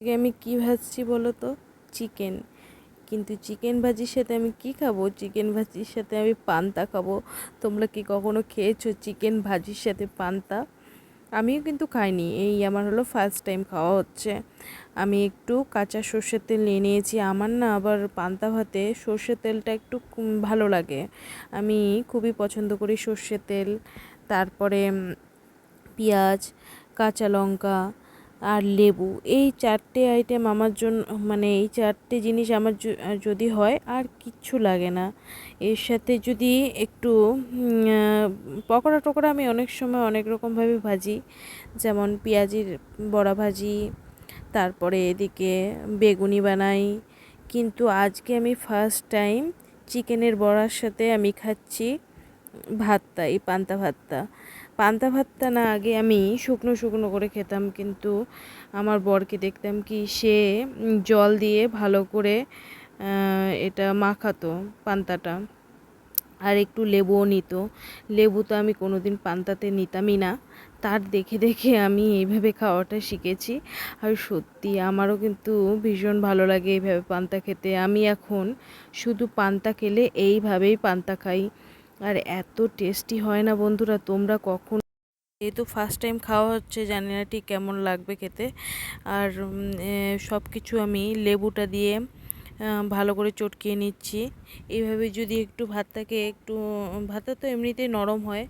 আজকে আমি কি ভাজছি বলো তো? চিকেন কিন্তু চিকেন ভাজির সাথে আমি কি খাব? চিকেন ভাজির সাথে আমি পান্তা খাব। তোমরা কি কখনো খেয়েছো চিকেন ভাজির সাথে পান্তা? আমিও কিন্তু খাইনি। এই আমার হলো ফার্স্ট টাইম খাওয়া হচ্ছে। আমি একটু কাঁচা সর্ষের তেল নিয়ে নিয়েছি। আমার না আবার পান্তা ভাতে সর্ষের তেলটা একটু ভালো লাগে। আমি খুবই পছন্দ করি সর্ষের তেল। তারপরে পেঁয়াজ, কাঁচা লঙ্কা আর লেবু। এই চারটে আইটেম আমার জন্য মানে এই চারটে জিনিস আমার যদি হয় আর কিচ্ছু লাগে না। এর সাথে যদি একটু পকোড়া টকোড়া আমি অনেক সময় অনেক রকমভাবে ভাজি। যেমন পেঁয়াজির বড়া ভাজি, তারপরে এদিকে বেগুনি বানাই। কিন্তু আজকে আমি ফার্স্ট টাইম চিকেনের বড়ার সাথে আমি খাচ্ছি ভাতটা, এই পান্তা ভাতটা। পান্তা ভাতটা না, আগে আমি শুকনো শুকনো করে খেতাম, কিন্তু আমার বরকে দেখতাম কি সে জল দিয়ে ভালো করে এটা মাখাতো পান্তাটা। আর একটু লেবুও নিত। লেবু তো আমি কোনোদিন পান্তাতে নিতামই না। তার দেখে দেখে আমি এইভাবে খাওয়াটা শিখেছি। আর সত্যি আমারও কিন্তু ভীষণ ভালো লাগে এইভাবে পান্তা খেতে। আমি এখন শুধু পান্তা খেলে এইভাবেই পান্তা খাই। আর এত টেস্টি হয় না বন্ধুরা, তোমরা কখন যেহেতু ফার্স্ট টাইম খাওয়া হচ্ছে, জানি না ঠিক কেমন লাগবে খেতে। আর সব কিছু আমি লেবুটা দিয়ে ভালো করে চটকিয়ে নিচ্ছি। এইভাবে যদি একটু ভাতটাকে একটু, ভাতটা তো এমনিতেই নরম হয়,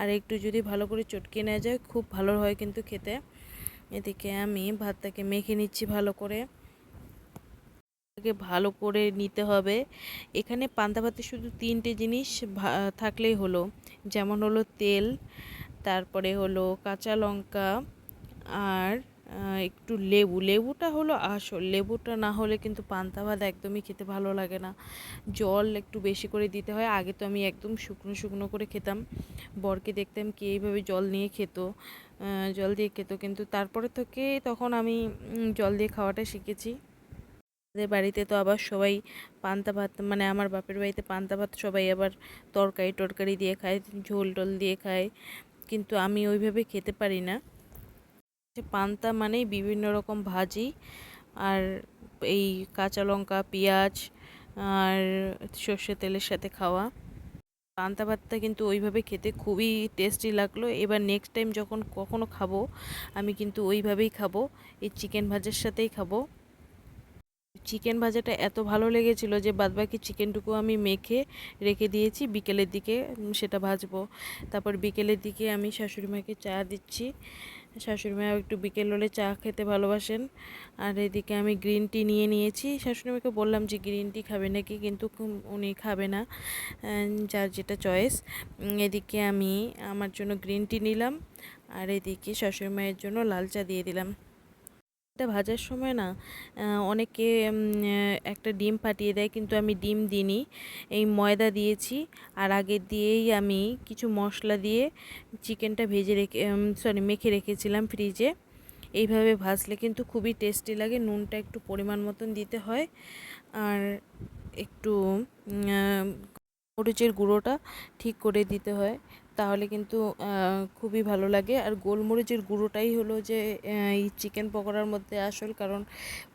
আর একটু যদি ভালো করে চটকিয়ে নেওয়া যায়, খুব ভালো হয় কিন্তু খেতে। এদিকে আমি ভাতটাকে মেখে নিচ্ছি ভালো করে। এটাকে ভালো করে নিতে হবে। এখানে পান্তা ভাতে শুধু তিনটে জিনিস থাকলেই হলো। যেমন হলো তেল, তারপরে হলো কাঁচা লঙ্কা আর একটু লেবু। লেবুটা হলো আসল। লেবুটা না হলে কিন্তু পান্তা ভাত একদমই খেতে ভালো লাগে না। জল একটু বেশি করে দিতে হয়। আগে তো আমি একদম শুকনো শুকনো করে খেতাম। বরকে দেখতাম কি এইভাবে জল নিয়ে খেত। জল দিয়ে খেত। কিন্তু তারপরে থেকে তখন আমি জল দিয়ে খাওয়াটা শিখেছি। আমাদের বাড়িতে তো আবার সবাই পান্তা ভাত মানে আমার বাপের বাড়িতে পান্তা ভাত সবাই আবার তরকারি টরকারি দিয়ে খায়, ঝোল টোল দিয়ে খায়। কিন্তু আমি ওইভাবে খেতে পারি না। পান্তা মানেই বিভিন্ন রকম ভাজি আর এই কাঁচা লঙ্কা, পেঁয়াজ আর সর্ষে তেলের সাথে খাওয়া। পান্তা ভাতটা কিন্তু ওইভাবে খেতে খুবই টেস্টি লাগল। এবার নেক্সট টাইম যখন কখনো খাব, আমি কিন্তু ওইভাবেই খাব। এই চিকেন ভাজার সাথেই খাব। চিকেন ভাজাটা এত ভালো লেগেছিল যে বাদবাকি চিকেনটুকু আমি মেখে রেখে দিয়েছি, বিকেলের দিকে সেটা ভাজবো। তারপর বিকেলের দিকে আমি শাশুড়ি মাকে চা দিচ্ছি। শাশুড়ি মা একটু বিকেল হলে চা খেতে ভালোবাসেন। আর এদিকে আমি গ্রিন টি নিয়ে নিয়েছি। শাশুড়ি মাকে বললাম যে, গ্রিন টি খাবে নাকি? কিন্তু উনি খাবে না যার যেটা চয়েস। এদিকে আমি আমার জন্য গ্রিন টি নিলাম। আর এদিকে শাশুড়ি মায়ের জন্য লাল চা দিয়ে দিলাম। এটা ভাজার সময় না অনেকে একটা ডিম ফাটিয়ে দেয় কিন্তু আমি ডিম দিইনি। এই ময়দা দিয়েছি আর আগে দিয়েই আমি কিছু মশলা দিয়ে চিকেনটা ভেজে রেখে সরি মেখে রেখেছিলাম ফ্রিজে। এইভাবে ভাজলে কিন্তু খুবই টেস্টি লাগে, নুনটা একটু পরিমাণ মতন দিতে হয়। আর একটু মরিচের গুঁড়োটা ঠিক করে দিতে হয়। তাহলে কিন্তু খুবই ভালো লাগে। আর গোলমরিচের গুঁড়োটাই হলো যে এই চিকেন পকোড়ার মধ্যে আসল। কারণ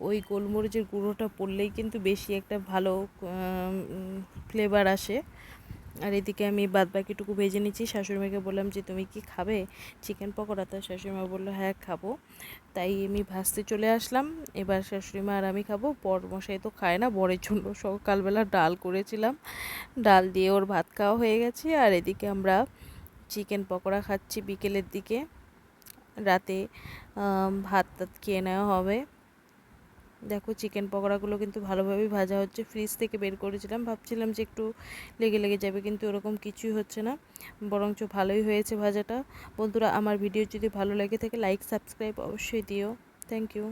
ওই গোলমরিচের গুঁড়োটা পড়লেই কিন্তু বেশি একটা ভালো ফ্লেভার আসে। আর এদিকে আমি বাদ বাকিটুকু ভেজে নিচ্ছি। শাশুড়িমাকে বললাম যে, তুমি কি খাবে চিকেন পকোড়া? তা শাশুড়িমা বলল হ্যাঁ খাব। তাই আমি ভাজতে চলে আসলাম। এবার শাশুড়িমা আর আমি খাব। বর মশাই তো খায় না, বরের জন্য সকালবেলা ডাল করেছিলাম। ডাল দিয়ে ওর ভাত খাওয়া হয়ে গেছে। আর এদিকে আমরা চিকেন পকোড়া খাচ্ছি বিকেলের দিকে। রাতে ভাত টাত খেয়ে নেওয়া হবে। দেখো চিকেন পকোড়াগুলো কিন্তু ভালোভাবেই ভাজা হচ্ছে। ফ্রিজ থেকে বের করেছিলাম, ভাবছিলাম যে একটু লেগে লেগে যাবে, কিন্তু ওরকম কিছুই হচ্ছে না। বরঞ্চ ভালোই হয়েছে ভাজাটা। বন্ধুরা, আমার ভিডিও যদি ভালো লেগে থাকে লাইক সাবস্ক্রাইব অবশ্যই দিও। Thank you